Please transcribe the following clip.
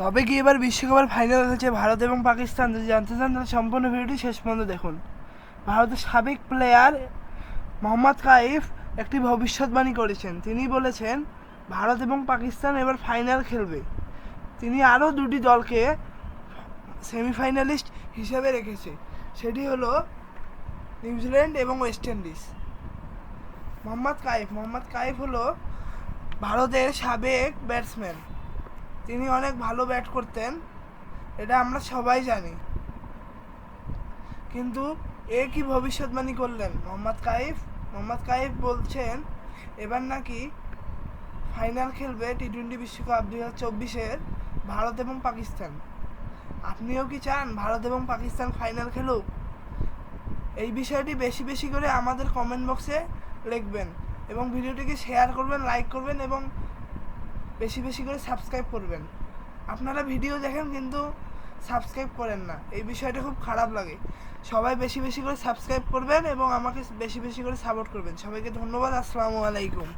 তবে কি এবার বিশ্বকাপের ফাইনাল হয়েছে ভারত এবং পাকিস্তান? যদি জানতে চান, তাহলে সম্পূর্ণ ভিডিওটি শেষ পর্যন্ত দেখুন। ভারতের সাবেক প্লেয়ার মোহাম্মদ কাইফ একটি ভবিষ্যৎবাণী করেছেন। তিনি বলেছেন, ভারত এবং পাকিস্তান এবার ফাইনাল খেলবে। তিনি আরও দুটি দলকে সেমিফাইনালিস্ট হিসেবে রেখেছে। সেটি হলো নিউজিল্যান্ড এবং ওয়েস্ট ইন্ডিজ। মোহাম্মদ কাইফ মোহাম্মদ কাইফ হলো ভারতের সাবেক ব্যাটসম্যান তিনি অনেক ভালো ব্যাট করতেন, এটা আমরা সবাই জানি। কিন্তু এ কি ভবিষ্যৎবাণী করলেন? মোহাম্মদ কাইফ মোহাম্মদ কাইফ বলছেন, এবার নাকি ফাইনাল খেলবে টি টোয়েন্টি বিশ্বকাপ দুই হাজার চব্বিশের ভারত এবং পাকিস্তান। আপনিও কি চান ভারত এবং পাকিস্তান ফাইনাল খেলুক? এই বিষয়টি বেশি বেশি করে আমাদের কমেন্ট বক্সে লিখবেন এবং ভিডিওটিকে শেয়ার করবেন লাইক করবেন এবং বেশি বেশি করে সাবস্ক্রাইব করবেন। আপনারা ভিডিও দেখেন কিন্তু সাবস্ক্রাইব করেন না। এই বিষয়টা খুব খারাপ লাগে। সবাই বেশি বেশি করে সাবস্ক্রাইব করবেন এবং আমাকে বেশি বেশি করে সাপোর্ট করবেন। সবাইকে ধন্যবাদ। আসসালামু আলাইকুম।